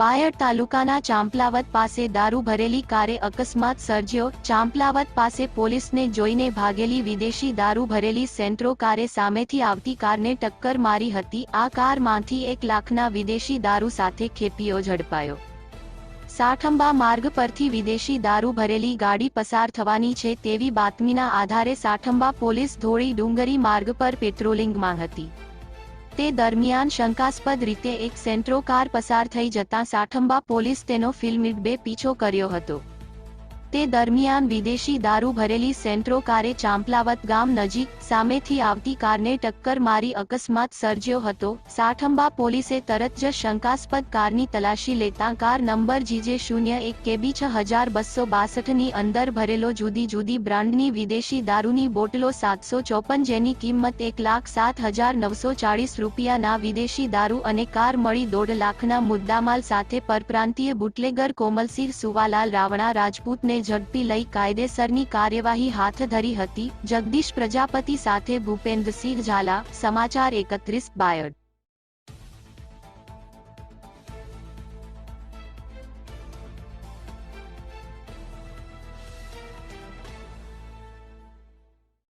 બાયડ તાલુકાના ચાંપલાવત પાસે દારૂ ભરેલી કારે અકસ્માત સર્જ્યો. ચાંપલાવત પાસે પોલીસને જોઈને ભાગેલી વિદેશી દારૂ ભરેલી સેન્ટ્રો કારે સામેથી આવતી કારને ટક્કર મારી હતી. આ કારમાંથી એક લાખના વિદેશી દારૂ સાથે ખેપીઓ ઝડપાયો. સાઠંબા માર્ગ પરથી વિદેશી દારૂ ભરેલી ગાડી પસાર થવાની છે તેવી બાતમીના આધારે સાઠંબા પોલીસ ધોળી ડુંગરી માર્ગ પર પેટ્રોલિંગમાં હતી. તે દરમિયાન શંકાસ્પદ રીતે એક સેન્ટ્રો કાર પસાર થઈ જતાં સાઠંબા પોલીસ તેનો ફિલ્મીડબે પીછો કર્યો હતો. તે દરમિયાન વિદેશી દારૂ ભરેલી સેન્ટ્રો કારે ચાંપલાવત ગામ નજીક સામેથી આવતી કારને ટક્કર મારી અકસ્માત સર્જ્યો હતો. સાઠંબા પોલીસે તરત જ શંકાસ્પદ કારની તલાશી લેતા કાર નંબર જીજે શૂન્ય એક કેબી છ હજાર બસો બાસઠની અંદર ભરેલો જુદી જુદી બ્રાન્ડની વિદેશી દારૂની બોટલો સાતસો ચોપન જેની કિંમત એક લાખ સાત હજાર નવસો ચાળીસ રૂપિયાના વિદેશી દારૂ અને કાર મળી દોઢ લાખના મુદ્દામાલ સાથે પરપ્રાંતીય બુટલેગર કોમલસિંહ સુવાલાલ રાવણા રાજપૂતને ઝડપી લઈ કાયદેસરની કાર્યવાહી હાથ ધરી હતી. જગદીશ પ્રજાપતિ સાથે ભૂપેન્દ્રસિંહ ઝાલા, સમાચાર એકત્રીસ, બાયડ.